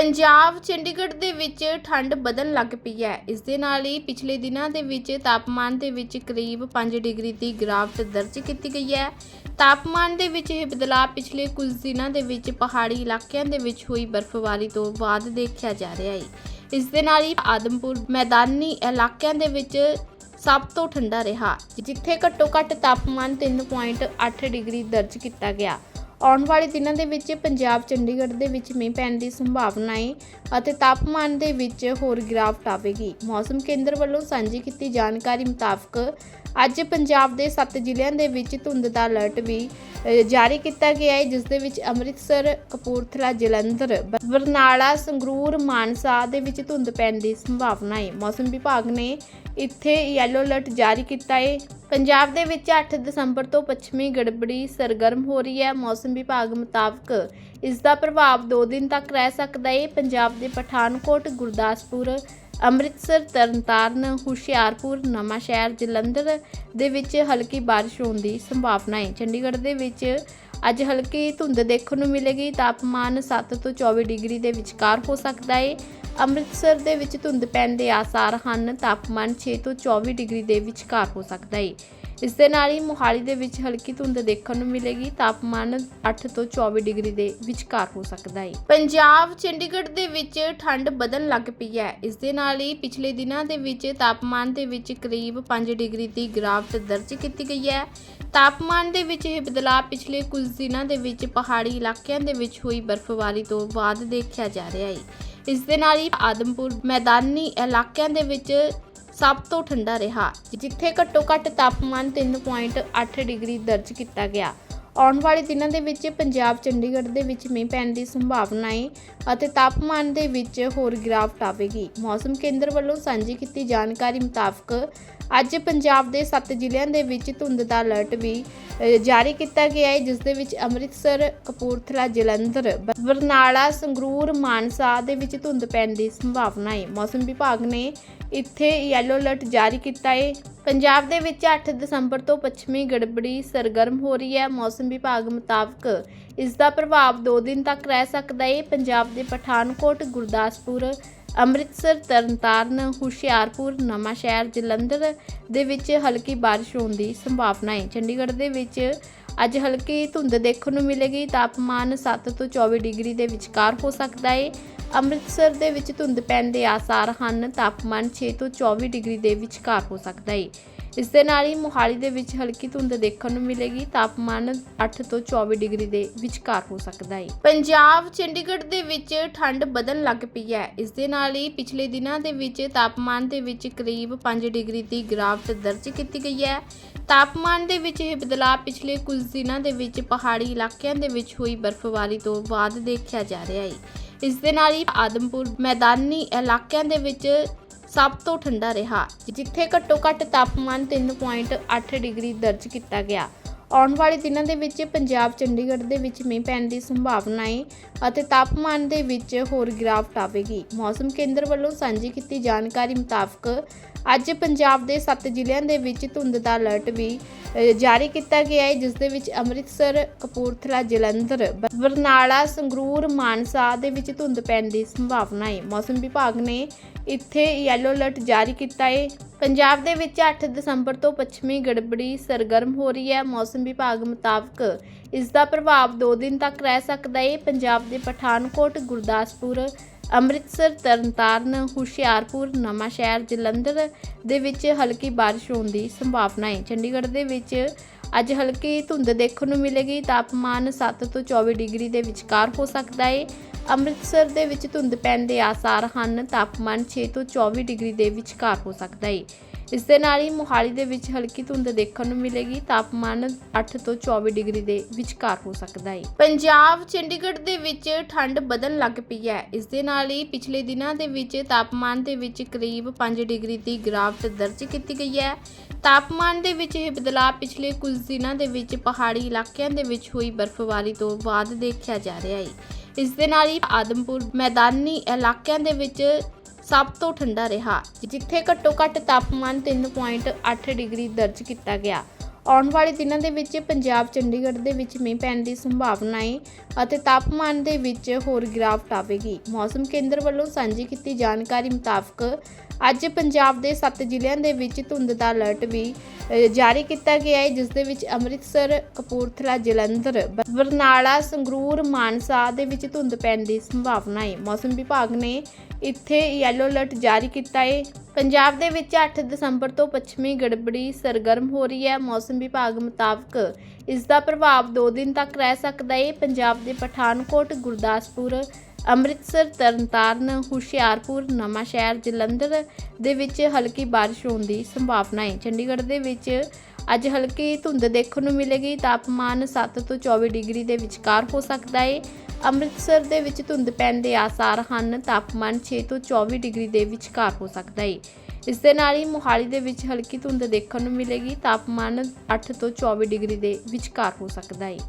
ਪੰਜਾਬ ਚੰਡੀਗੜ੍ਹ ਦੇ ਵਿੱਚ ਠੰਡ ਵਧਣ ਲੱਗ ਪਈ ਹੈ। ਇਸ ਦੇ ਨਾਲ ਹੀ ਪਿਛਲੇ ਦਿਨਾਂ ਦੇ ਵਿੱਚ ਤਾਪਮਾਨ ਦੇ ਵਿੱਚ ਕਰੀਬ 5 ਡਿਗਰੀ ਦੀ ਗਿਰਾਵਟ ਦਰਜ ਕੀਤੀ ਗਈ ਹੈ। ਤਾਪਮਾਨ ਦੇ ਵਿੱਚ ਇਹ ਬਦਲਾਅ ਪਿਛਲੇ ਕੁਝ ਦਿਨਾਂ ਦੇ ਵਿੱਚ ਪਹਾੜੀ ਇਲਾਕਿਆਂ ਦੇ ਵਿੱਚ ਹੋਈ ਬਰਫ਼ਬਾਰੀ ਤੋਂ ਬਾਅਦ ਦੇਖਿਆ ਜਾ ਰਿਹਾ ਹੈ। ਇਸ ਦੇ ਨਾਲ ਹੀ ਆਦਮਪੁਰ ਮੈਦਾਨੀ ਇਲਾਕਿਆਂ ਦੇ ਵਿੱਚ ਸਭ ਤੋਂ ਠੰਡਾ ਰਿਹਾ, ਜਿੱਥੇ ਘੱਟੋ ਘੱਟ ਤਾਪਮਾਨ 3.8 ਡਿਗਰੀ ਦਰਜ ਕੀਤਾ ਗਿਆ। ਆਉਣ ਵਾਲੇ ਦਿਨਾਂ ਦੇ ਵਿੱਚ ਪੰਜਾਬ, ਚੰਡੀਗੜ੍ਹ ਦੇ ਵਿੱਚ ਮੀਂਹ ਪੈਣ ਦੀ ਸੰਭਾਵਨਾ ਹੈ ਅਤੇ ਤਾਪਮਾਨ ਦੇ ਵਿੱਚ ਹੋਰ ਗਿਰਾਵਟ ਆਵੇਗੀ। ਮੌਸਮ ਕੇਂਦਰ ਵੱਲੋਂ ਸਾਂਝੀ ਕੀਤੀ ਜਾਣਕਾਰੀ ਮੁਤਾਬਕ ਅੱਜ ਪੰਜਾਬ ਦੇ 7 ਜ਼ਿਲ੍ਹਿਆਂ ਦੇ ਵਿੱਚ ਧੁੰਦ ਦਾ ਅਲਰਟ ਵੀ ਜਾਰੀ ਕੀਤਾ ਗਿਆ ਹੈ ਜਿਸ ਦੇ ਵਿੱਚ ਅੰਮ੍ਰਿਤਸਰ, ਕਪੂਰਥਲਾ, ਜਲੰਧਰ, ਬਰਨਾਲਾ, ਸੰਗਰੂਰ, ਮਾਨਸਾ ਦੇ ਵਿੱਚ ਧੁੰਦ ਪੈਣ ਦੀ ਸੰਭਾਵਨਾ ਹੈ ਮੌਸਮ ਵਿਭਾਗ ਨੇ ਇੱਥੇ ਯੈਲੋ ਅਲਰਟ ਜਾਰੀ ਕੀਤਾ ਹੈ ਪੰਜਾਬ ਦੇ ਵਿੱਚ 8 ਦਸੰਬਰ ਤੋਂ ਪੱਛਮੀ ਗੜਬੜੀ ਸਰਗਰਮ ਹੋ ਰਹੀ ਹੈ। ਮੌਸਮ ਵਿਭਾਗ ਮੁਤਾਬਕ ਇਸ ਦਾ ਪ੍ਰਭਾਵ 2 ਦਿਨ ਤੱਕ ਰਹਿ ਸਕਦਾ ਹੈ ਪੰਜਾਬ ਦੇ ਪਠਾਨਕੋਟ, ਗੁਰਦਾਸਪੁਰ, ਅੰਮ੍ਰਿਤਸਰ, ਤਰਨਤਾਰਨ, ਹੁਸ਼ਿਆਰਪੁਰ, ਨਵਾਂਸ਼ਹਿਰ, ਜਲੰਧਰ ਦੇ ਵਿੱਚ ਹਲਕੀ ਬਾਰਿਸ਼ ਹੋਣ ਦੀ ਸੰਭਾਵਨਾ ਹੈ ਚੰਡੀਗੜ੍ਹ ਦੇ ਵਿੱਚ ਅੱਜ ਹਲਕੀ ਧੁੰਦ ਦੇਖਣ ਨੂੰ ਮਿਲੇਗੀ। ਤਾਪਮਾਨ 7 ਤੋਂ 24 ਡਿਗਰੀ ਦੇ ਵਿਚਕਾਰ ਹੋ ਸਕਦਾ ਹੈ ਅੰਮ੍ਰਿਤਸਰ ਦੇ ਵਿੱਚ ਧੁੰਦ ਪੈਣ ਦੇ ਆਸਾਰ ਹਨ, ਤਾਪਮਾਨ 6 ਤੋਂ 24 ਡਿਗਰੀ ਦੇ ਵਿਚਕਾਰ ਹੋ ਸਕਦਾ ਹੈ ਇਸ ਦੇ ਨਾਲ ਹੀ ਮੋਹਾਲੀ ਦੇ ਵਿੱਚ ਹਲਕੀ ਧੁੰਦ ਦੇਖਣ ਨੂੰ ਮਿਲੇਗੀ, ਤਾਪਮਾਨ 8 ਤੋਂ 24 ਡਿਗਰੀ ਦੇ ਵਿਚਕਾਰ ਹੋ ਸਕਦਾ ਹੈ ਪੰਜਾਬ, ਚੰਡੀਗੜ੍ਹ ਦੇ ਵਿੱਚ ਠੰਡ ਵਧਣ ਲੱਗ ਪਈ ਹੈ। ਇਸ ਦੇ ਨਾਲ ਹੀ ਪਿਛਲੇ ਦਿਨਾਂ ਦੇ ਵਿੱਚ ਤਾਪਮਾਨ ਦੇ ਵਿੱਚ ਕਰੀਬ 5 ਡਿਗਰੀ ਦੀ ਗਿਰਾਵਟ ਦਰਜ ਕੀਤੀ ਗਈ ਹੈ। ਤਾਪਮਾਨ ਦੇ ਵਿੱਚ ਇਹ ਬਦਲਾਅ ਪਿਛਲੇ ਕੁਝ ਦਿਨਾਂ ਦੇ ਵਿੱਚ ਪਹਾੜੀ ਇਲਾਕਿਆਂ ਦੇ ਵਿੱਚ ਹੋਈ ਬਰਫ਼ਬਾਰੀ ਤੋਂ ਬਾਅਦ ਦੇਖਿਆ ਜਾ ਰਿਹਾ ਹੈ। ਇਸ ਦੇ ਨਾਲ ਹੀ ਆਦਮਪੁਰ ਮੈਦਾਨੀ ਇਲਾਕਿਆਂ ਦੇ ਵਿੱਚ ਸਭ ਤੋਂ ਠੰਡਾ ਰਿਹਾ, ਜਿੱਥੇ ਘੱਟੋ ਘੱਟ ਤਾਪਮਾਨ 3.8 ਡਿਗਰੀ ਦਰਜ ਕੀਤਾ ਗਿਆ। ਆਉਣ ਵਾਲੇ ਦਿਨਾਂ ਦੇ ਵਿੱਚ ਪੰਜਾਬ, ਚੰਡੀਗੜ੍ਹ ਦੇ ਵਿੱਚ ਮੀਂਹ ਪੈਣ ਦੀ ਸੰਭਾਵਨਾ ਹੈ ਅਤੇ ਤਾਪਮਾਨ ਦੇ ਵਿੱਚ ਹੋਰ ਗਿਰਾਵਟ ਆਵੇਗੀ। ਮੌਸਮ ਕੇਂਦਰ ਵੱਲੋਂ ਸਾਂਝੀ ਕੀਤੀ ਜਾਣਕਾਰੀ ਮੁਤਾਬਕ ਅੱਜ ਪੰਜਾਬ ਦੇ 7 ਜ਼ਿਲ੍ਹਿਆਂ ਦੇ ਵਿੱਚ ਧੁੰਦ ਦਾ ਅਲਰਟ ਵੀ ਜਾਰੀ ਕੀਤਾ ਗਿਆ ਹੈ ਜਿਸ ਦੇ ਵਿੱਚ ਅੰਮ੍ਰਿਤਸਰ, ਕਪੂਰਥਲਾ, ਜਲੰਧਰ ਬ- ਬਰਨਾਲਾ, ਸੰਗਰੂਰ, ਮਾਨਸਾ ਦੇ ਵਿੱਚ ਧੁੰਦ ਪੈਣ ਦੀ ਸੰਭਾਵਨਾ ਹੈ ਮੌਸਮ ਵਿਭਾਗ ਨੇ ਇੱਥੇ ਯੈਲੋ ਅਲਰਟ ਜਾਰੀ ਕੀਤਾ ਹੈ ਪੰਜਾਬ ਦੇ ਵਿੱਚ 8 ਦਸੰਬਰ ਤੋਂ ਪੱਛਮੀ ਗੜਬੜੀ ਸਰਗਰਮ ਹੋ ਰਹੀ ਹੈ। ਮੌਸਮ ਵਿਭਾਗ ਮੁਤਾਬਕ ਇਸ ਦਾ ਪ੍ਰਭਾਵ 2 ਦਿਨ ਤੱਕ ਰਹਿ ਸਕਦਾ ਹੈ ਪੰਜਾਬ ਦੇ ਪਠਾਨਕੋਟ, ਗੁਰਦਾਸਪੁਰ ਅੰਮ੍ਰਿਤਸਰ, ਤਰਨਤਾਰਨ, ਹੁਸ਼ਿਆਰਪੁਰ, ਨਵਾਂਸ਼ਹਿਰ, ਜਲੰਧਰ ਦੇ ਵਿੱਚ ਹਲਕੀ ਬਾਰਿਸ਼ ਹੋਣ ਦੀ ਸੰਭਾਵਨਾ ਹੈ। ਚੰਡੀਗੜ੍ਹ ਦੇ ਵਿੱਚ ਅੱਜ ਹਲਕੀ ਧੁੰਦ ਦੇਖਣ ਨੂੰ ਮਿਲੇਗੀ। ਤਾਪਮਾਨ 7 ਤੋਂ 24 ਡਿਗਰੀ ਦੇ ਵਿਚਕਾਰ ਹੋ ਸਕਦਾ ਹੈ। ਅੰਮ੍ਰਿਤਸਰ ਦੇ ਵਿੱਚ ਧੁੰਦ ਪੈਣ ਦੇ ਆਸਾਰ ਹਨ। ਤਾਪਮਾਨ 6 ਤੋਂ 24 ਡਿਗਰੀ ਦੇ ਵਿਚਕਾਰ ਹੋ ਸਕਦਾ ਹੈ। ਇਸ ਦੇ ਨਾਲ ਹੀ ਮੋਹਾਲੀ ਦੇ ਵਿੱਚ ਹਲਕੀ ਧੁੰਦ ਦੇਖਣ ਨੂੰ ਮਿਲੇਗੀ। ਤਾਪਮਾਨ 8 ਤੋਂ 24 ਡਿਗਰੀ ਦੇ ਵਿਚਕਾਰ ਹੋ ਸਕਦਾ ਹੈ। ਪੰਜਾਬ ਚੰਡੀਗੜ੍ਹ ਦੇ ਵਿੱਚ ਠੰਡ ਵਧਣ ਲੱਗ ਪਈ ਹੈ। ਇਸ ਦੇ ਨਾਲ ਹੀ ਪਿਛਲੇ ਦਿਨਾਂ ਦੇ ਵਿੱਚ ਤਾਪਮਾਨ ਦੇ ਵਿੱਚ ਕਰੀਬ 5 ਡਿਗਰੀ ਦੀ ਗਿਰਾਵਟ ਦਰਜ ਕੀਤੀ ਗਈ ਹੈ। ਤਾਪਮਾਨ ਦੇ ਵਿੱਚ ਇਹ ਬਦਲਾਅ ਪਿਛਲੇ ਕੁਝ ਦਿਨਾਂ ਦੇ ਵਿੱਚ ਪਹਾੜੀ ਇਲਾਕਿਆਂ ਦੇ ਵਿੱਚ ਹੋਈ ਬਰਫ਼ਬਾਰੀ ਤੋਂ ਬਾਅਦ ਦੇਖਿਆ ਜਾ ਰਿਹਾ ਹੈ। ਇਸ ਦੇ ਨਾਲ ਹੀ ਆਦਮਪੁਰ ਮੈਦਾਨੀ ਇਲਾਕਿਆਂ ਦੇ ਵਿੱਚ ਸਭ ਤੋਂ ਠੰਡਾ ਰਿਹਾ ਜਿੱਥੇ ਘੱਟੋ ਘੱਟ ਤਾਪਮਾਨ 3.8 ਡਿਗਰੀ ਦਰਜ ਕੀਤਾ ਗਿਆ। ਆਉਣ ਵਾਲੇ ਦਿਨਾਂ ਦੇ ਵਿੱਚ ਪੰਜਾਬ, ਚੰਡੀਗੜ੍ਹ ਦੇ ਵਿੱਚ ਮੀਂਹ ਪੈਣ ਦੀ ਸੰਭਾਵਨਾ ਹੈ ਅਤੇ ਤਾਪਮਾਨ ਦੇ ਵਿੱਚ ਹੋਰ ਗਿਰਾਵਟ ਆਵੇਗੀ। ਮੌਸਮ ਕੇਂਦਰ ਵੱਲੋਂ ਸਾਂਝੀ ਕੀਤੀ ਜਾਣਕਾਰੀ ਮੁਤਾਬਕ ਅੱਜ ਪੰਜਾਬ ਦੇ 7 ਜ਼ਿਲ੍ਹਿਆਂ ਦੇ ਵਿੱਚ ਧੁੰਦ ਦਾ ਅਲਰਟ ਵੀ ਜਾਰੀ ਕੀਤਾ ਗਿਆ ਹੈ ਜਿਸ ਦੇ ਵਿੱਚ ਅੰਮ੍ਰਿਤਸਰ, ਕਪੂਰਥਲਾ, ਜਲੰਧਰ ਬ- ਬਰਨਾਲਾ, ਸੰਗਰੂਰ, ਮਾਨਸਾ ਦੇ ਵਿੱਚ ਧੁੰਦ ਪੈਣ ਦੀ ਸੰਭਾਵਨਾ ਹੈ ਮੌਸਮ ਵਿਭਾਗ ਨੇ ਇੱਥੇ ਯੈਲੋ ਅਲਰਟ ਜਾਰੀ ਕੀਤਾ ਹੈ ਪੰਜਾਬ ਦੇ ਵਿੱਚ 8 ਦਸੰਬਰ ਤੋਂ ਪੱਛਮੀ ਗੜਬੜੀ ਸਰਗਰਮ ਹੋ ਰਹੀ ਹੈ। ਮੌਸਮ ਵਿਭਾਗ ਮੁਤਾਬਕ ਇਸ ਦਾ ਪ੍ਰਭਾਵ 2 ਦਿਨ ਤੱਕ ਰਹਿ ਸਕਦਾ ਹੈ ਪੰਜਾਬ ਦੇ ਪਠਾਨਕੋਟ, ਗੁਰਦਾਸਪੁਰ, ਅੰਮ੍ਰਿਤਸਰ, ਤਰਨਤਾਰਨ, ਹੁਸ਼ਿਆਰਪੁਰ, ਨਵਾਂਸ਼ਹਿਰ, ਜਲੰਧਰ ਦੇ ਵਿੱਚ ਹਲਕੀ ਬਾਰਿਸ਼ ਹੋਣ ਦੀ ਸੰਭਾਵਨਾ ਹੈ ਚੰਡੀਗੜ੍ਹ ਦੇ ਵਿੱਚ ਅੱਜ ਹਲਕੀ ਧੁੰਦ ਦੇਖਣ ਨੂੰ ਮਿਲੇਗੀ। ਤਾਪਮਾਨ 7 ਤੋਂ 24 ਡਿਗਰੀ ਦੇ ਵਿਚਕਾਰ ਹੋ ਸਕਦਾ ਹੈ ਅੰਮ੍ਰਿਤਸਰ ਦੇ ਵਿੱਚ ਧੁੰਦ ਪੈਣ ਦੇ ਆਸਾਰ ਹਨ, ਤਾਪਮਾਨ 6 ਤੋਂ 24 ਡਿਗਰੀ ਦੇ ਵਿਚਕਾਰ ਹੋ ਸਕਦਾ ਹੈ ਇਸ ਦੇ ਨਾਲ ਹੀ ਮੋਹਾਲੀ ਦੇ ਵਿੱਚ ਹਲਕੀ ਧੁੰਦ ਦੇਖਣ ਨੂੰ ਮਿਲੇਗੀ, ਤਾਪਮਾਨ 8 ਤੋਂ 24 ਡਿਗਰੀ ਦੇ ਵਿਚਕਾਰ ਹੋ ਸਕਦਾ ਹੈ ਪੰਜਾਬ, ਚੰਡੀਗੜ੍ਹ ਦੇ ਵਿੱਚ ਠੰਡ ਵਧਣ ਲੱਗ ਪਈ ਹੈ। ਇਸ ਦੇ ਨਾਲ ਹੀ ਪਿਛਲੇ ਦਿਨਾਂ ਦੇ ਵਿੱਚ ਤਾਪਮਾਨ ਦੇ ਵਿੱਚ ਕਰੀਬ 5 ਡਿਗਰੀ ਦੀ ਗਿਰਾਵਟ ਦਰਜ ਕੀਤੀ ਗਈ ਹੈ। ਤਾਪਮਾਨ ਦੇ ਵਿੱਚ ਇਹ ਬਦਲਾਅ ਪਿਛਲੇ ਕੁਝ ਦਿਨਾਂ ਦੇ ਵਿੱਚ ਪਹਾੜੀ ਇਲਾਕਿਆਂ ਦੇ ਵਿੱਚ ਹੋਈ ਬਰਫ਼ਬਾਰੀ ਤੋਂ ਬਾਅਦ ਦੇਖਿਆ ਜਾ ਰਿਹਾ ਹੈ ਇਸ ਦੇ ਨਾਲ ਹੀ ਆਦਮਪੁਰ ਮੈਦਾਨੀ ਇਲਾਕਿਆਂ ਦੇ ਵਿੱਚ ਸਭ ਤੋਂ ਠੰਡਾ ਰਿਹਾ, ਜਿੱਥੇ ਘੱਟੋ ਘੱਟ ਤਾਪਮਾਨ 3.8 ਡਿਗਰੀ ਦਰਜ ਕੀਤਾ ਗਿਆ। ਆਉਣ ਵਾਲੇ ਦਿਨਾਂ ਦੇ ਵਿੱਚ ਪੰਜਾਬ, ਚੰਡੀਗੜ੍ਹ ਦੇ ਵਿੱਚ ਮੀਂਹ ਪੈਣ ਦੀ ਸੰਭਾਵਨਾ ਹੈ ਅਤੇ ਤਾਪਮਾਨ ਦੇ ਵਿੱਚ ਹੋਰ ਗਿਰਾਵਟ ਆਵੇਗੀ। ਮੌਸਮ ਕੇਂਦਰ ਵੱਲੋਂ ਸਾਂਝੀ ਕੀਤੀ ਜਾਣਕਾਰੀ ਮੁਤਾਬਕ ਅੱਜ ਪੰਜਾਬ ਦੇ 7 ਜ਼ਿਲ੍ਹਿਆਂ ਦੇ ਵਿੱਚ ਧੁੰਦ ਦਾ ਅਲਰਟ ਵੀ ਜਾਰੀ ਕੀਤਾ ਗਿਆ ਹੈ ਜਿਸ ਦੇ ਵਿੱਚ ਅੰਮ੍ਰਿਤਸਰ, ਕਪੂਰਥਲਾ, ਜਲੰਧਰ ਬ- ਬਰਨਾਲਾ, ਸੰਗਰੂਰ, ਮਾਨਸਾ ਦੇ ਵਿੱਚ ਧੁੰਦ ਪੈਣ ਦੀ ਸੰਭਾਵਨਾ ਹੈ ਮੌਸਮ ਵਿਭਾਗ ਨੇ ਇੱਥੇ ਯੈਲੋ ਅਲਰਟ ਜਾਰੀ ਕੀਤਾ ਹੈ ਪੰਜਾਬ ਦੇ ਵਿੱਚ 8 ਦਸੰਬਰ ਤੋਂ ਪੱਛਮੀ ਗੜਬੜੀ ਸਰਗਰਮ ਹੋ ਰਹੀ ਹੈ। ਮੌਸਮ ਵਿਭਾਗ ਮੁਤਾਬਕ ਇਸ ਦਾ ਪ੍ਰਭਾਵ 2 ਦਿਨ ਤੱਕ ਰਹਿ ਸਕਦਾ ਹੈ ਪੰਜਾਬ ਦੇ ਪਠਾਨਕੋਟ, ਗੁਰਦਾਸਪੁਰ, ਅੰਮ੍ਰਿਤਸਰ, ਤਰਨਤਾਰਨ, ਹੁਸ਼ਿਆਰਪੁਰ, ਨਵਾਂਸ਼ਹਿਰ, ਜਲੰਧਰ ਦੇ ਵਿੱਚ ਹਲਕੀ ਬਾਰਿਸ਼ ਹੋਣ ਦੀ ਸੰਭਾਵਨਾ ਹੈ ਚੰਡੀਗੜ੍ਹ ਦੇ ਵਿੱਚ ਅੱਜ ਹਲਕੀ ਧੁੰਦ ਦੇਖਣ ਨੂੰ ਮਿਲੇਗੀ। ਤਾਪਮਾਨ 7 ਤੋਂ 24 ਡਿਗਰੀ ਦੇ ਵਿਚਕਾਰ ਹੋ ਸਕਦਾ ਹੈ ਅੰਮ੍ਰਿਤਸਰ ਦੇ ਵਿੱਚ ਧੁੰਦ ਪੈਣ ਦੇ ਆਸਾਰ ਹਨ, ਤਾਪਮਾਨ 6 ਤੋਂ 24 ਡਿਗਰੀ ਦੇ ਵਿਚਕਾਰ ਹੋ ਸਕਦਾ ਹੈ ਇਸ ਦੇ ਨਾਲ ਹੀ ਮੋਹਾਲੀ ਦੇ ਵਿੱਚ ਹਲਕੀ ਧੁੰਦ ਦੇਖਣ ਨੂੰ ਮਿਲੇਗੀ, ਤਾਪਮਾਨ 8 ਤੋਂ 24 ਡਿਗਰੀ ਦੇ ਵਿਚਕਾਰ ਹੋ ਸਕਦਾ ਹੈ